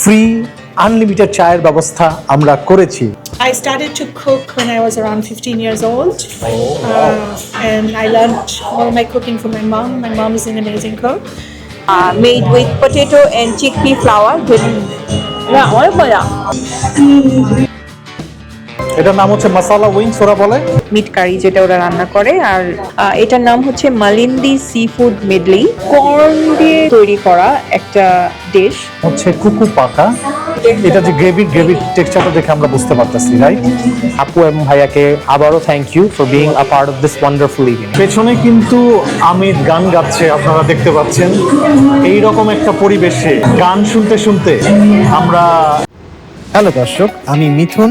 Free unlimited চায়ের ব্যবস্থা আমরা করেছি I started to cook when I was around 15 years old. Uh, and I learned all my cooking from my mom. My mom is an amazing cook. uh, made with potato and chickpea flour মজা এটার নাম হচ্ছে মশালা wings ওরা বলে। Meet কারি যেটা ওরা রান্না করে আর এটার নাম হচ্ছে Malindi seafood medley corn দিয়ে তৈরি করা একটা ডিশ হচ্ছে কুকু পাকা। এটা যে গ্রেভির গ্রেভির টেক্সচারটা দেখে আমরা বুঝতে পারতেছি রাইট আপু এবং ভাইয়াকে আবারও thank you for being a part of this wonderful event পেছনে কিন্তু আমির গান গাচ্ছে আপনারা দেখতে পাচ্ছেন। এই রকম একটা পরিবেশে গান শুনতে শুনতে আমরা হ্যালো দর্শক আমি মিথুন।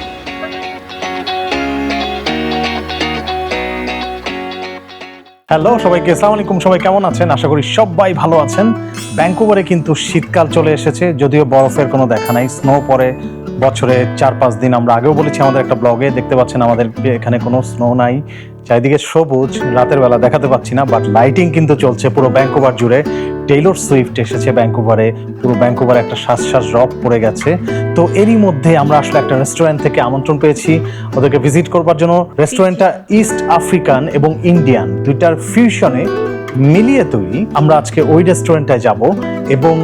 হ্যালো সবাইকে আসসালামু আলাইকুম। সবাই কেমন আছেন? আশা করি সবাই ভালো আছেন। ব্যাঙ্কুভারে কিন্তু শীতকাল চলে এসেছে, যদিও বরফের কোনো দেখা নাই। স্নো পরে বছরে চার পাঁচ দিন আমরা আগেও বলেছি আমাদের একটা ব্লগে দেখতে পাচ্ছেন আমাদের এখানে কোনো স্নো নাই। চারিদিকে সবুজ, রাতের বেলা দেখাতে পাচ্ছি না বাট লাইটিং কিন্তু চলছে পুরো ব্যাঙ্কুভার জুড়ে। টেইলর সুইফট এসেছে ব্যাঙ্কুভারে পুরো ব্যাঙ্কুভারে একটা শ্বাস রব পড়ে গেছে। তো এরই মধ্যে আমরা আসলে একটা রেস্টুরেন্ট থেকে আমন্ত্রণ পেয়েছি, ওদেরকে ভিজিট করবার জন্য। রেস্টুরেন্টটা ইস্ট আফ্রিকান এবং ইন্ডিয়ান দুইটার ফিউশনে মিলিয়ে তৈরি। আমরা আজকে ওই রেস্টুরেন্টটায় যাব। এবং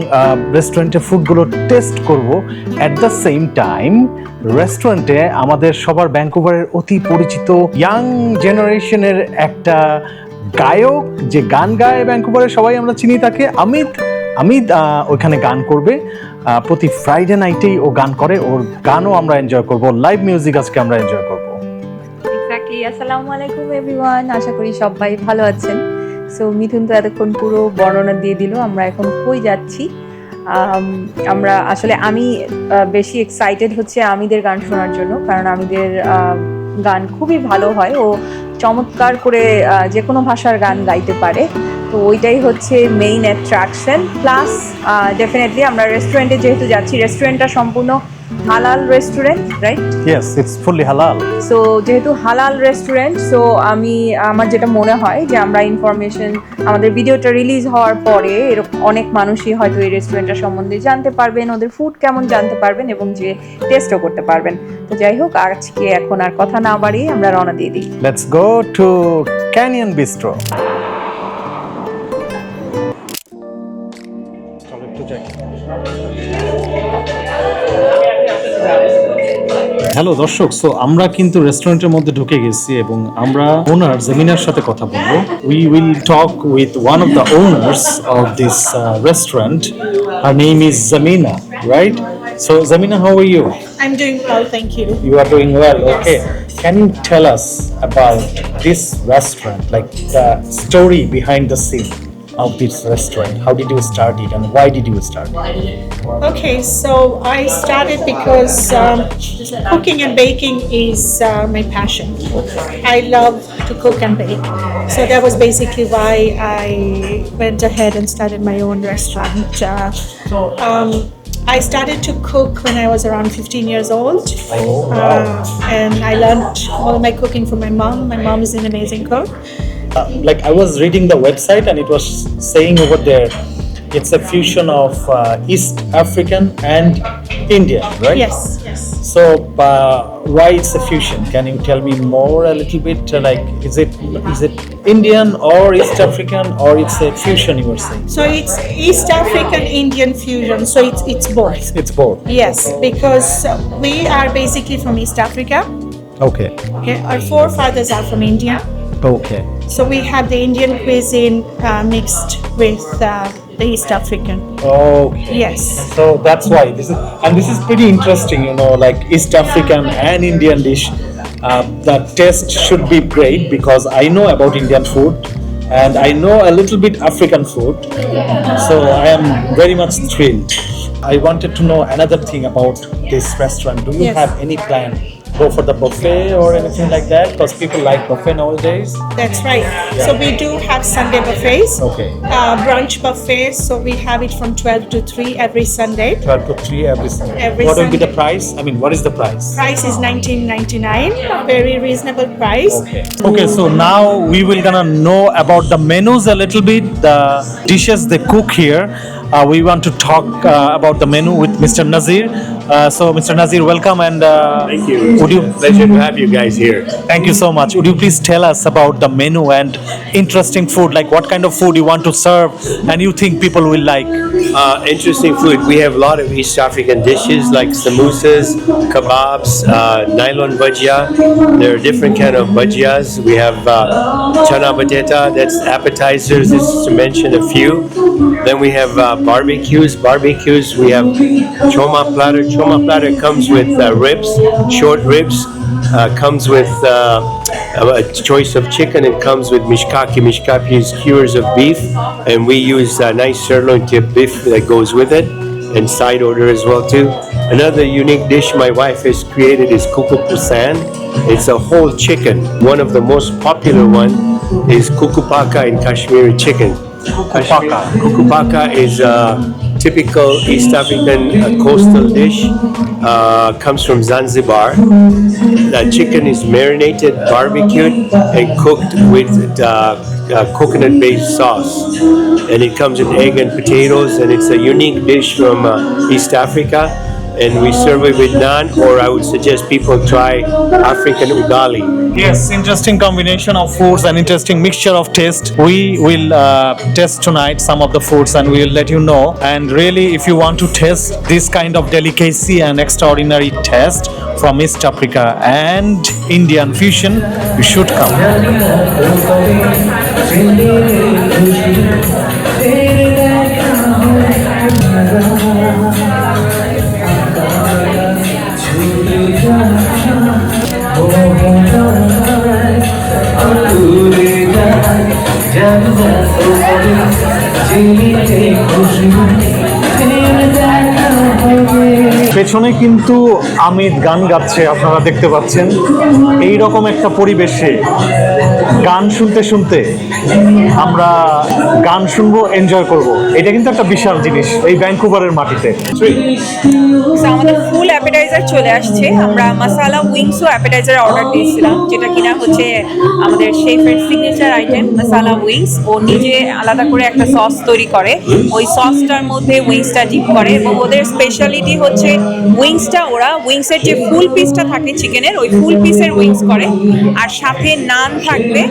রেস্টুরেন্টের ফুডগুলো টেস্ট করব অ্যাট দ্য সেম টাইম রেস্টুরেন্টে আমাদের সবার ব্যাঙ্কুভারের অতি পরিচিত ইয়াং জেনারেশনের একটা গায়ক, যে গান গায় ব্যাঙ্কুভারে সবাই আমরা চিনি তাকে, অমিত অমিত ওইখানে গান করবে। প্রতি ফ্রাইডে নাইটেই ও গান করে, ওর গানও আমরা এনজয় করব লাইভ মিউজিক আজকে আমরা এনজয় করব। আসসালামু আলাইকুম এভরিওয়ান আশা করি সবাই ভালো আছেন। সো মিথুন তো এতক্ষণ পুরো বর্ণনা দিয়ে দিল, আমরা এখন কই যাচ্ছি? আমরা আসলে আমি বেশি এক্সাইটেড হচ্ছে আমিদের গান শোনার জন্য, কারণ আমিদের গান খুবই ভালো হয়। ও চমৎকার করে যে কোনো ভাষার গান গাইতে পারে। তো ওইটাই হচ্ছে মেইন অ্যাট্রাকশন প্লাস ডেফিনেটলি আমরা রেস্টুরেন্টে যেহেতু যাচ্ছি রেস্টুরেন্টটা সম্পূর্ণ হালাল restaurant right yes it's fully halal so যেহেতু হালাল রেস্টুরেন্ট সো আমি আমার যেটা মনে হয় যে আমরা ইনফরমেশন আমাদের ভিডিওটা রিলিজ হওয়ার পরে এরকম অনেক মানুষই হয়তো এই রেস্টুরেন্টটা সম্বন্ধে জানতে পারবেন ওদের ফুড কেমন জানতে পারবেন এবং যে টেস্টও করতে পারবেন। তো যাই হোক আজকে এখন আর কথা না বাড়িয়ে আমরা রওনা দিয়ে দিই। Let's go to Canyon Bistro hello দর্শক সো আমরা কিন্তু রেস্টুরেন্টের মধ্যে ঢুকে গেছি এবং আমরা ওনার জেমিনার সাথে কথা বলব। We will talk with one of the owners of this restaurant her name is Jamina right so Jamina how are you I'm doing well, thank you. You are doing well, okay. Can you tell us about this restaurant, like the story behind the scene? Of this restaurant? How did you start it and why did you start it? Okay, so I started because um, cooking and baking is uh, my passion. I love to cook and bake. So that was basically why I went ahead and started my own restaurant. Uh, um, I started to cook when I was around 15 years old. Uh, and I learned all my cooking from my mom. My mom is an amazing cook. Uh, like I was reading the website and it was saying over there, it's a fusion of uh, East African and Indian, right? Yes, yes. So uh, why it's a fusion? Can you tell me more a little bit? Uh, like, is it is it Indian or East African or it's a fusion? You were saying So it's East African Indian fusion. So it's it's both. it's both. Yes, because we are basically from East Africa. Okay. Okay, our forefathers are from India. Okay So we have the Indian cuisine uh, mixed with uh, the East African. Okay Yes. So that's why this is, and this is pretty interesting, you know, like East African and Indian dish. Uh, the taste should be great because I know about Indian food and I know a little bit African food. So I am very much thrilled. I wanted to know another thing about this restaurant. Do you Yes. have any plan? Go for the buffet or anything like that? Because people like buffet nowadays. That's right. So we do have Sunday buffets. Okay. Uh, brunch buffets. So we have it from 12 to 3 every Sunday. 12 to 3 every Sunday. Every what will be the price? I mean, what is the price? Price is 19.99. Very reasonable price. Okay. Okay, so now we will gonna know about the menus a little bit, the dishes they cook here. Uh, we want to talk uh, about the menu with Mr. Nazir. Uh, so, Mr. Nazir, welcome and uh, Thank you. Would you Pleasure to have you guys here. thank you so much. Would you please tell us about the menu and interesting food, like what kind of food you want to serve and you think people will like? Uh, interesting food. We have a lot of East African dishes like samosas, kebabs, uh, nylon bhajia. There are different kind of bhajias. We have uh, chana bateta. That's appetizers. Is to mention a few. Then we have uh, barbecues. Barbecues. We have choma platter. Choma platter comes with uh, ribs, short ribs. Uh, comes with uh, a choice of chicken. It comes with mishkaki. Mishkaki is skewers of beef, and we use uh, nice sirloin tip beef that goes with it, and side order as well too. Another unique dish my wife has created is kuku pusan. It's a whole chicken. One of the most popular one is kukupaka in Kashmiri chicken. Kukupaka. Kukupaka is a typical East African uh, coastal dish. Uh, comes from Zanzibar. The chicken is marinated, barbecued, and cooked with uh, uh, coconut-based sauce. And it comes with egg and potatoes, and it's a unique dish from uh, East Africa. And we serve it with naan, or I would suggest people try African ugali. Yes, interesting combination of foods and interesting mixture of taste. We will uh, test tonight some of the foods and we will let you know. And really, if you want to taste this kind of delicacy and extraordinary taste from East Africa and Indian fusion, you should come. পেছনে কিন্তু আমিত গান গাচ্ছে আপনারা দেখতে পাচ্ছেন। এই রকম একটা পরিবেশে গান শুনতে শুনতে আমরা গান শুনব এনজয় করব। এটা কিন্তু একটা বিশাল জিনিস এই ভ্যাঙ্কুভারের মাটিতে। আমাদের ফুল অ্যাপেটাইজার চলে আসছে। আমরা মাসালা উইংসও অ্যাপেটাইজার অর্ডার দিয়েছিলাম যেটা কিনা হচ্ছে আমাদের শেফের সিগনেচার আইটেম মাসালা উইংস ও নিজে আলাদা করে একটা সস তৈরি করে। ওই সসটার মধ্যে উইংসটা ডিপ করে এবং ওদের স্পেশালিটি হচ্ছে উইংসটা ওরা উইংসের যে ফুল পিসটা থাকে চিকেনের ওই ফুল পিসের উইংস করে। আর সাথে নান থাকবে।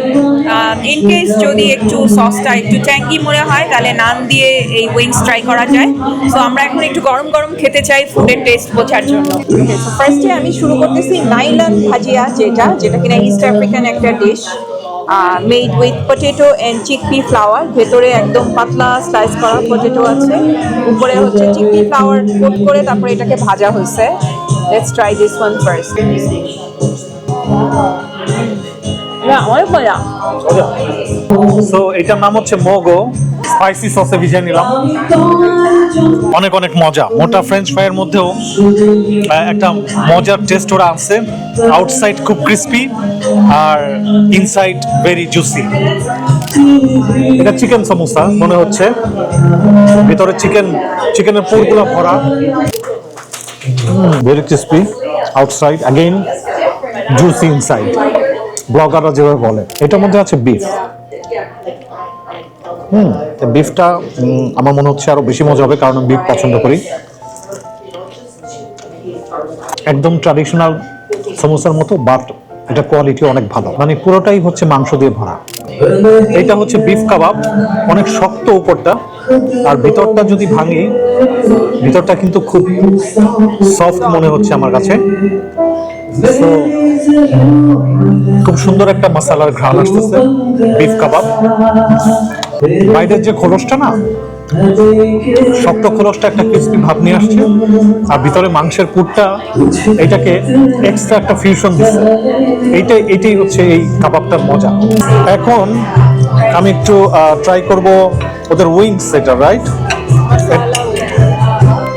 ইন কেস যদি একটু সসটা একটু ট্যাঙ্কি মনে হয়, তাহলে নান দিয়ে এই উইংস ট্রাই করা যায়। সো আমরা এখন একটু গরম গরম খেতে চাই ফুডের টেস্ট বোঝার জন্য। ফার্স্টে আমি শুরু করতেছি নাইলান ভাজিয়া, যেটা যেটা কিনা ইস্ট আফ্রিকান একটা dish made with potato and chickpea flour ভেতরে একদম পাতলা স্লাইস করা পটেটো আছে। উপরে হচ্ছে চিকপি ফ্লাওয়ার কোট করে তারপরে এটাকে ভাজা হয়েছে। Let's try this one first অনেক মজা। সো এটার নাম হচ্ছে মোগো। স্পাইসি সসে ভিজে নিলাম। অনেক অনেক মজা। মোটা ফ্রেঞ্চ ফ্রাইয়ের মধ্যেও একটা মজার টেস্ট ওরা আছে আউটসাইড খুব ক্রিস্পি আর ইনসাইড ভেরি জুসি এটা চিকেন সমোসা, মনে হচ্ছে। ভিতরে চিকেন চিকেনের পুরগুলো ভরা। Very crispy outside again juicy inside ব্লগাররা যেভাবে বলে। এটার মধ্যে আছে বিফ হুম বিফটা আমার মনে হচ্ছে আরও বেশি মজা হবে, কারণ আমি বিফ পছন্দ করি। একদম ট্র্যাডিশনাল সমোসার মতো বাট এটা কোয়ালিটি অনেক ভালো। মানে পুরোটাই হচ্ছে মাংস দিয়ে ভরা। এটা হচ্ছে বিফ কাবাব অনেক শক্ত উপরটা, আর ভিতরটা যদি ভাঙি, ভিতরটা কিন্তু খুব সফট মনে হচ্ছে আমার কাছে। খুব সুন্দর একটা মশালার ঘ্রাণ আসতেছে বিফ কাবাব বাইরের যে খোলসটা না, শক্ত খোলসটা একটা ক্রিস্পি ভাব নিয়ে আসছে, আর ভিতরে মাংসের পুরটা এটাকে এক্সট্রা একটা ফিউশন দিচ্ছে। এইটাই এটাই হচ্ছে এই কাবাবটার মজা। এখন আমি একটু ট্রাই করব ওদের উইংস এটা রাইট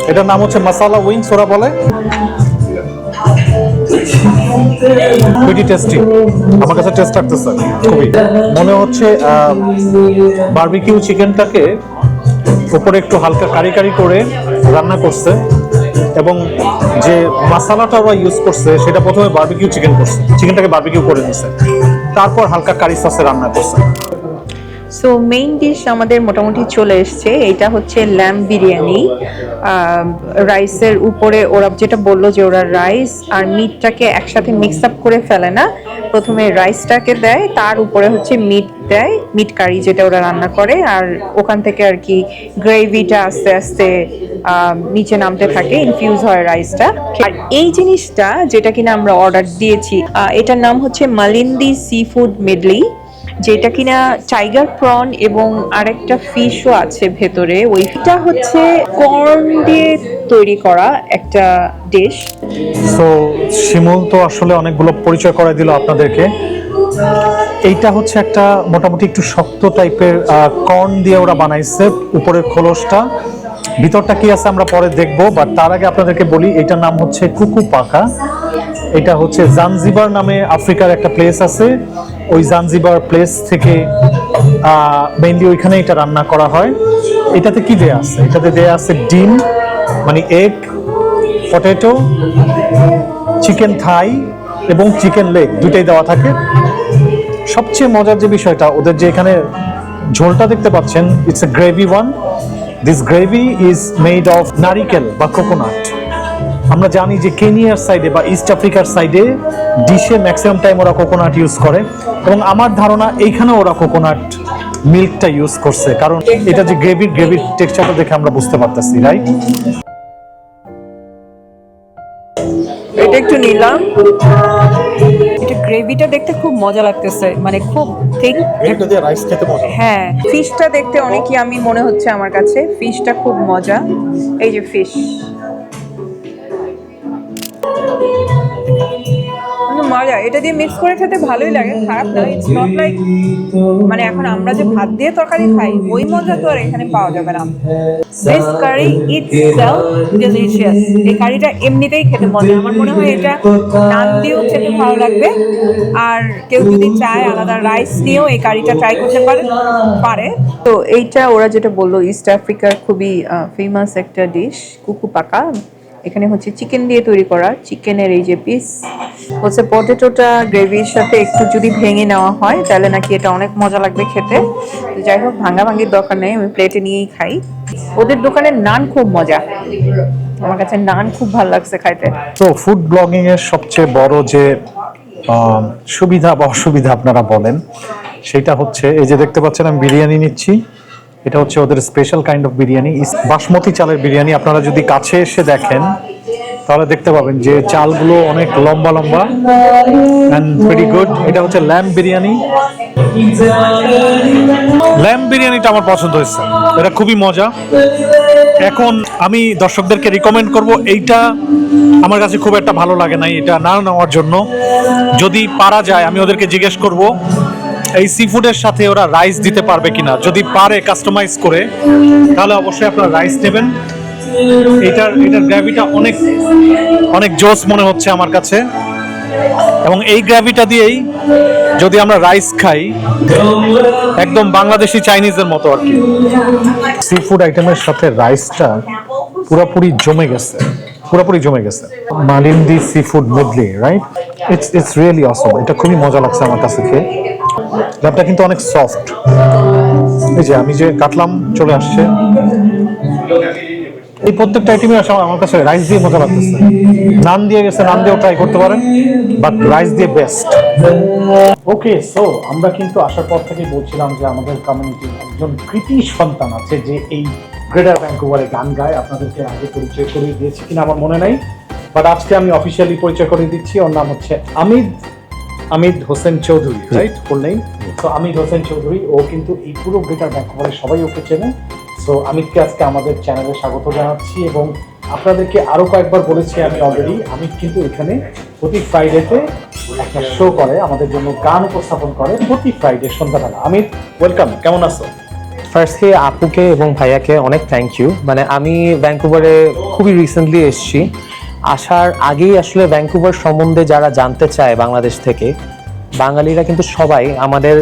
এটার নাম হচ্ছে মশালা উইংস ওরা বলে। খুবই টেস্টি আমার কাছে টেস্ট লাগতেছে, খুবই। মনে হচ্ছে বারবিকিউ চিকেনটাকে উপরে একটু হালকা কারি কারি করে রান্না করছে এবং যে মশালাটা ওরা ইউজ করছে, সেটা প্রথমে বার্বিকিউ চিকেন করছে। চিকেনটাকে বার্বিকিউ করে নিছে। তারপর হালকা কারি সসে রান্না করছে। সো মেইন ডিশ আমাদের মোটামুটি চলে এসছে এটা হচ্ছে ল্যাম বিরিয়ানি। রাইসের উপরে ওরা যেটা বলল যে ওরা রাইস আর মিটটাকে একসাথে মিক্স আপ করে ফেলে না। প্রথমে রাইসটাকে দেয়, তার উপরে হচ্ছে মিট দেয় মিট কারি যেটা ওরা রান্না করে। আর ওখান থেকে আর কি গ্রেভিটা আস্তে আস্তে নিচে নামতে থাকে ইনফিউজ হয় রাইসটা আর এই জিনিসটা যেটা কিনা আমরা অর্ডার দিয়েছি এটার নাম হচ্ছে মালিন্দি সি ফুড মেডলি যেটা কিনা টাইগার প্রন এবং আরেকটা ফিশও আছে ভেতরে। ওইটা হচ্ছে কর্ন দিয়ে তৈরি করা একটা ডিশ সো শিমুল তো আসলে অনেকগুলো পরিচয় করে দিল আপনাদেরকে। এইটা হচ্ছে একটা মোটামুটি একটু শক্ত টাইপের কর্ন দিয়ে ওরা বানাইছে উপরের খোলসটা। ভিতরটা কি আছে আমরা পরে দেখব বাট তার আগে আপনাদেরকে বলি, এটার নাম হচ্ছে কুকু পাকা এটা হচ্ছে জানজিবার নামে আফ্রিকার একটা প্লেস আছে। ওই জানজিবার প্লেস থেকে মেইনলি ওইখানে এটা রান্না করা হয়। এটাতে কি দেয়া আছে? এটাতে দেয়া আছে ডিম মানে এগ পটেটো চিকেন থাই এবং চিকেন লেগ দুইটাই দেওয়া থাকে। সবচেয়ে মজার যে বিষয়টা, ওদের যে এখানে ঝোলটা দেখতে পাচ্ছেন it's a gravy one this gravy is made of নারিকেল বা কোকোনাট আমরা জানি যে কেনিয়ার সাইডে বা ইস্ট আফ্রিকার সাইডে ডিশে ম্যাক্সিমাম টাইম ওরা কোকোনাট ইউজ করে। এবং আমার ধারণা এইখানে ওরা কোকোনাট মিল্কটা ইউজ করছে। কারণ এটা যে গ্রেভির গ্রেভির টেক্সচারটা দেখে আমরা বুঝতে পারতেছি রাইট এটা একটু নিলাম। এটা গ্রেভিটা দেখতে খুব মজা লাগতেছে। মানে খুব ঠিক এটা দিয়ে রাইস খেতে মজা হ্যাঁ ফিশটা দেখতে অনেক আমি মনে হচ্ছে আমার কাছে। ফিশটা খুব মজা। এই যে ফিশ মজা এটা দিয়ে মিক্স করে খেতে ভালোই লাগে, খারাপ না ইটস নট লাইক মানে এখন আমরা যে ভাত দিয়ে তরকারি খাই, ওই মজা তো আর এখানে পাওয়া যাবে না। দিস কারি ইটসেলফ ডিলিশিয়াস এই কারিটা এমনিতেই খেতে মজা, আমার মনে হয় এটা নান দিয়েও খেতে ভালো লাগবে। আর কেউ যদি চায় আলাদা রাইস নিয়েও এই কারিটা ট্রাই করতে পারে পারে। তো এইটা ওরা যেটা বলল ইস্ট আফ্রিকার খুবই ফেমাস একটা ডিশ কুকু পাকা এখানে হচ্ছে চিকেন দিয়ে তৈরি করা। চিকেনের এই যে পিস হচ্ছে পটেটোটা গ্রেভির সাথে একটু যদি ভেঙে নেওয়া হয়, তাহলে নাকি এটা অনেক মজা লাগবে খেতে। যাই হোক ভাঙা ভাঙির দরকার নেই, আমি প্লেটে নিয়েই খাই। ওদের দোকানের নান খুব মজা। আমার কাছে নান খুব ভালো লাগছে খাইতে। তো ফুড ব্লগিং এর সবচেয়ে বড় যে সুবিধা বা অসুবিধা আপনারা বলেন, সেটা হচ্ছে, এই যে দেখতে পাচ্ছেন, আমি বিরিয়ানি নিচ্ছি। এটা হচ্ছে ওদের special kind of biryani. Basmati চালের বিরিয়ানি। আপনারা যদি কাছে এসে দেখেন, তাহলে দেখতে পাবেন যে চালগুলো অনেক লম্বা লম্বা অ্যান্ড ভেরি গুড এটা হচ্ছে ল্যাম্প বিরিয়ানি। ল্যাম্প বিরিয়ানিটা আমার পছন্দ হয়েছে। এটা খুবই মজা। এখন আমি দর্শকদেরকে রিকমেন্ড করব, এইটা আমার কাছে খুব একটা ভালো লাগে নাই। এটা না নেওয়ার জন্য। যদি পারা যায়, আমি ওদেরকে জিজ্ঞেস করব। এই সি ফুডের সাথে ওরা রাইস দিতে পারবে কিনা? যদি পারে কাস্টমাইজ করে, তাহলে অবশ্যই আপনারা রাইস নেবেন। এটার এটার গ্র্যাভিটা অনেক অনেক জোস মনে হচ্ছে আমার কাছে। এবং এই গ্র্যাভিটা দিয়েই যদি আমরা রাইস খাই, একদম বাংলাদেশি চাইনিজের মতো আর কি। সি ফুড আইটেমের সাথে রাইসটা পুরোপুরি জমে গেছে, পুরোপুরি জমে গেছে। Malindi seafood medley right it's it's really awesome এটা খুবই মজা লাগছে আমার কাছে খেয়ে। ল্যাবটা কিন্তু অনেক সফট এই যে আমি যে কাটলাম, চলে আসছে। এই প্রত্যেকটা আইটেমে আসা আমার কাছে রাইস দিয়ে মজা লাগতেছে। নান দিয়ে গেছে নান দিয়েও ট্রাই করতে পারেন বাট রাইস দিয়ে বেস্ট ওকে সো আমরা কিন্তু আসার পর থেকেই বলছিলাম যে আমাদের কমিউনিটির একজন কৃতি সন্তান আছে যে এই গ্রেটার ভ্যাঙ্কুভারে গান গায়। আপনাদেরকে আগে পরিচয় করিয়ে দিয়েছি কিনা আমার মনে নাই বাট আজকে আমি অফিসিয়ালি পরিচয় করে দিচ্ছি। ওর নাম হচ্ছে Amid. Amid Hossain Chowdhury right full name তো আমিদ হোসেন চৌধুরী ও কিন্তু এই পুরো গ্রেটার ব্যাঙ্কোভারে সবাই ওকে চেনে। সো আমিদকে আজকে আমাদের চ্যানেলে স্বাগত জানাচ্ছি এবং আপনাদেরকে আরও কয়েকবার বলেছি আমি অলরেডি আমি কিন্তু এখানে প্রতি ফ্রাইডেতে একটা শো করে আমাদের জন্য গান উপস্থাপন করে প্রতি ফ্রাইডে সন্ধ্যাবেলা। আমিদ ওয়েলকাম কেমন আছো? ফার্স্টলি আপুকে এবং ভাইয়াকে অনেক থ্যাংক ইউ মানে আমি ভ্যাঙ্কুভারে খুবই রিসেন্টলি এসেছি। আসার আগেই আসলে ভ্যাঙ্কুভার সম্বন্ধে যারা জানতে চায় বাংলাদেশ থেকে, বাঙালিরা কিন্তু সবাই আমাদের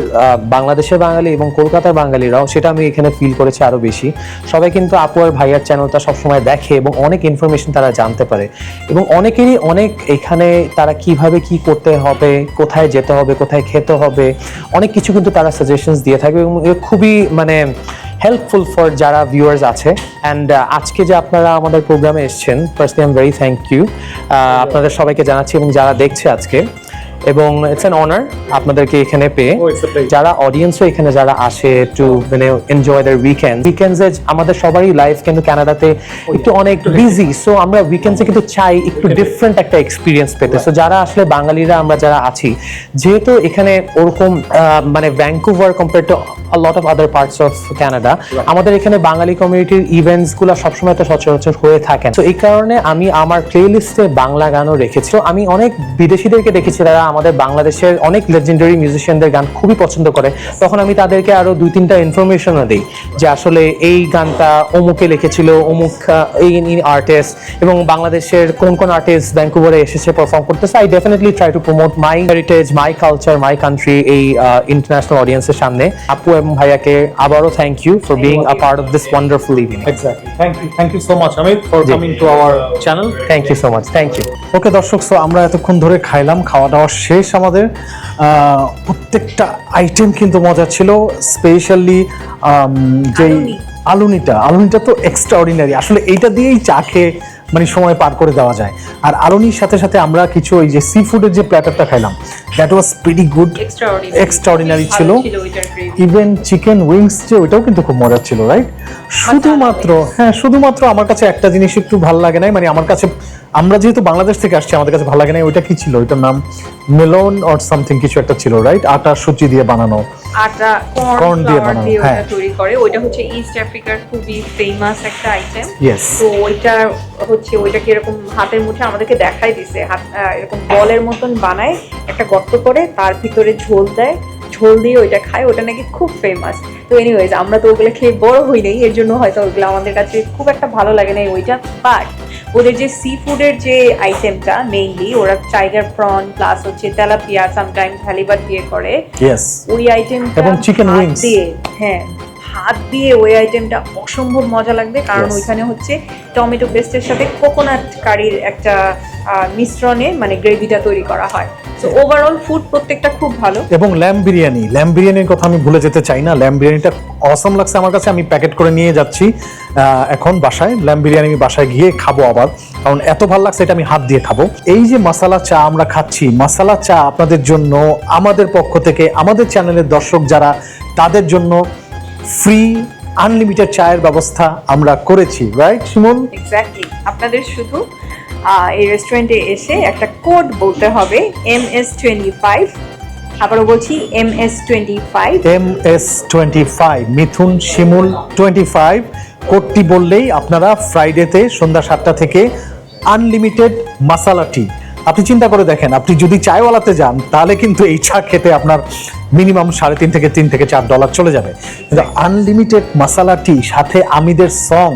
বাংলাদেশের বাঙালি এবং কলকাতার বাঙালিরাও, সেটা আমি এখানে ফিল করেছি আরও বেশি। সবাই কিন্তু আপু আর ভাইয়ার চ্যানেলটা সবসময় দেখে এবং অনেক ইনফরমেশন তারা জানতে পারে। এবং অনেকেরই অনেক এখানে তারা কীভাবে কি করতে হবে, কোথায় যেতে হবে, কোথায় খেতে হবে, অনেক কিছু কিন্তু তারা সাজেশনস দিয়ে থাকে এবং খুবই মানে হেল্পফুল ফর যারা ভিউয়ার্স আছে। অ্যান্ড আজকে যে আপনারা আমাদের প্রোগ্রামে এসছেন firstly I am very thank you আপনাদের সবাইকে জানাচ্ছি এবং যারা দেখছে আজকে এবং ইটস অ্যান অনার আপনাদেরকে এখানে পেয়ে। Oh. যারা অডিয়েন্সও এখানে যারা আসে টু মানে এনজয় দ্যার উইকেন্ড উইকেন্ডসে আমাদের সবারই লাইফ কিন্তু কানাডাতে একটু অনেক বিজি সো আমরা উইকেন্ডসে কিন্তু চাই একটু ডিফারেন্ট একটা এক্সপিরিয়েন্স পেতে। সো যারা আসলে বাঙালিরা আমরা যারা আছি যেহেতু এখানে ওরকম মানে Vancouver compare to lot of other parts of Canada আমাদের এখানে বাঙালি কমিউনিটির ইভেন্টসগুলো সবসময় তো সচরাচর হয়ে থাকে তো এই কারণে আমি আমার প্লেলিস্টে বাংলা গানও রেখেছি। তো আমি অনেক বিদেশিদেরকে দেখেছি যারা আমাদের বাংলাদেশের অনেক লেজেন্ডারি মিউজিশিয়ানদের গান খুবই পছন্দ করে তখন আমি তাদেরকে আরও দুই তিনটা ইনফরমেশনও দিই যে আসলে এই গানটা অমুকে লিখেছিল অমুক এই আর্টিস্ট এবং বাংলাদেশের কোন কোন আর্টিস্ট ভ্যাঙ্কুভারে এসেছে পারফর্ম করতেছে। I definitely try to promote my heritage my culture my country এই ইন্টারন্যাশনাল অডিয়েন্সের সামনে। আপু এবং ভাইয়াকে আবারও thank you for being a part of this wonderful evening exactly thank you thank you so much Amid for coming to our channel thank you so much thank you okay দর্শক so আমরা এতক্ষণ ধরে খাইলাম খাওয়া দাওয়া শেষ আমাদের প্রত্যেকটা আইটেম কিন্তু মজা ছিল স্পেশালি যেই আলুনিটা। আলুনিটা তো এক্সট্রা অর্ডিনারি আসলে এইটা দিয়েই চা খেয়ে মানে সময় পার করে দেওয়া যায়। আর আলুনির সাথে সাথে আমরা কিছু ওই যে সি ফুডের যে প্ল্যাটারটা খাইলাম that was very good extraordinary ছিল। ইভেন চিকেন উইংস যে ওইটাও কিন্তু খুব মজার ছিল রাইট শুধুমাত্র হ্যাঁ শুধুমাত্র আমার কাছে একটা জিনিস একটু ভালো লাগে নাই মানে আমার কাছে আমরা যেহেতু বাংলাদেশ থেকে আসছি আমাদের কাছে ভালো লাগে নাই ওইটা কি ছিল? ওইটার নাম মেলন অর সামথিং কিছু একটা ছিল রাইট আটা সুচি দিয়ে বানানো। আটা কর্ন দিয়ে দিয়ে বানানো, হ্যাঁ। তৈরি করে। ওইটা হচ্ছে ইস্ট আফ্রিকার খুবই ফেমাস একটা আইটেম Yes. তো ওইটা হচ্ছে ওইটাকে এরকম হাতের মুঠে আমাদেরকে দেখাই দিছে হাত এরকম বলের মতন বানায় একটা গর্ত করে তার ভিতরে ঝোল দেয় ঝোল দিয়ে ওইটা খায় ওটা নাকি খুব ফেমাস তো এনিওয়েজ আমরা তো ওগুলো খেয়ে বড় হই নাই এর জন্য হয়তো ওগুলো আমাদের কাছে খুব একটা ভালো লাগে না ওইটা। বাট ওদের যে সি ফুডের যে আইটেমটা মেইনলি ওরা টাইগার প্রন প্লাস হচ্ছে তেলাপিয়া সামটাইমস হালিবাট দিয়ে করে। ওই আইটেমটা এবং ভাত wings। দিয়ে হ্যাঁ হাত দিয়ে ওই আইটেমটা অসম্ভব মজা লাগবে। কারণ ওইখানে হচ্ছে টমেটো পেস্টের সাথে কোকোনাট কারির একটা মিশ্রণে মানে গ্রেভিটা তৈরি করা হয়। তো ওভারঅল ফুড প্রত্যেকটা খুব ভালো। এবং ল্যাম বিরিয়ানি ল্যাম্ব বিরিয়ানির কথা আমি ভুলে যেতে চাই না। ল্যাম্ব বিরিয়ানিটা অসম লাগছে আমার কাছে। আমি প্যাকেট করে নিয়ে যাচ্ছি। এখন বাসায় ল্যাম্ব বিরিয়ানি আমি বাসায় গিয়ে খাব আবার। কারণ এত ভালো লাগছে এটা আমি হাত দিয়ে খাব। এই যে মশালা চা আমরা খাচ্ছি মশালা চা আপনাদের জন্য আমাদের পক্ষ থেকে আমাদের চ্যানেলের দর্শক যারা তাদের জন্য ফ্রি আনলিমিটেড চায়ের ব্যবস্থা আমরা করেছি রাইট সুমন? এক্স্যাক্টলি আপনাদের শুধু এই রেস্টুরেন্টে এসে একটা কোড বলতে হবে এম এস টোয়েন্টি ফাইভ আবারও বলছি M S twenty five M S twenty five Mithun Shimul twenty five কোডটি বললেই আপনারা ফ্রাইডেতে সন্ধ্যা সাতটা থেকে আনলিমিটেড মাসালা টি আপনি চিন্তা করে দেখেন, আপনি যদি চায়ওয়ালাতে যান, তাহলে কিন্তু এই চা খেতে আপনার মিনিমাম সাড়ে তিন থেকে তিন থেকে চার ডলার চলে যাবে। কিন্তু আনলিমিটেড মাসালা টি সাথে আমিদের সং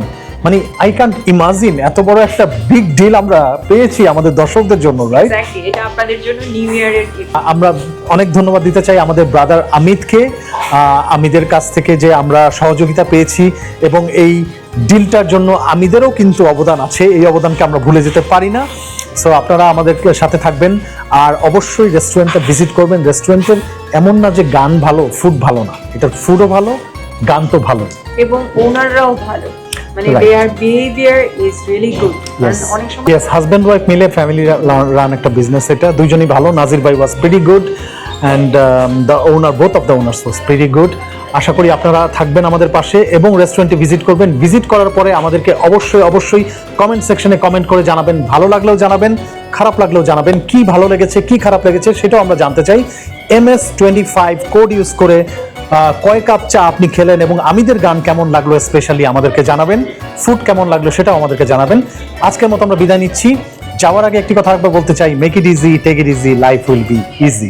মানে আই ক্যান্ট ইমাজিন এত বড় একটা বিগ ডিল আমরা পেয়েছি আমাদের দর্শকদের জন্য রাইট এটা আপনাদের জন্য নিউ ইয়ারের গিফট আমরা অনেক ধন্যবাদ দিতে চাই আমাদের ব্রাদার আমিতকে আমিদের কাছ থেকে যে আমরা সহযোগিতা পেয়েছি এবং এই ডিলটার জন্য আমিদেরও কিন্তু অবদান আছে এই অবদানকে আমরা ভুলে যেতে পারি না। সো আপনারা আমাদের সাথে থাকবেন আর অবশ্যই রেস্টুরেন্টটা ভিজিট করবেন। রেস্টুরেন্টের এমন না যে গান ভালো ফুড ভালো না। এটার ফুডও ভালো গান তো ভালো। এবং ওনাররাও ভালো। মানে their behaviour is really good অনেক সময় ইয়েস হাজব্যান্ড ওয়াইফ মিলে ফ্যামিলি রান একটা বিজনেস এটা। দুইজনই ভালো নাজির ভাই was very good and the owner both of the owners was very good আশা করি আপনারা থাকবেন আমাদের পাশে এবং রেস্টুরেন্টে ভিজিট করবেন। ভিজিট করার পরে আমাদেরকে অবশ্যই অবশ্যই কমেন্ট সেকশনে কমেন্ট করে জানাবেন। ভালো লাগলেও জানাবেন খারাপ লাগলেও জানাবেন। কি ভালো লেগেছে কি খারাপ লেগেছে সেটাও আমরা জানতে চাই। M S twenty five code use করে কয় কাপ চা আপনি খেলেন এবং আমিদের গান কেমন লাগল স্পেশালি আমাদেরকে জানাবেন? ফুড কেমন লাগল সেটাও আমাদেরকে জানাবেন। আজকের মতো আমরা বিদায় নিচ্ছি। যাওয়ার আগে একটি কথা একবার বলতে চাই। Make it easy take it easy life will be easy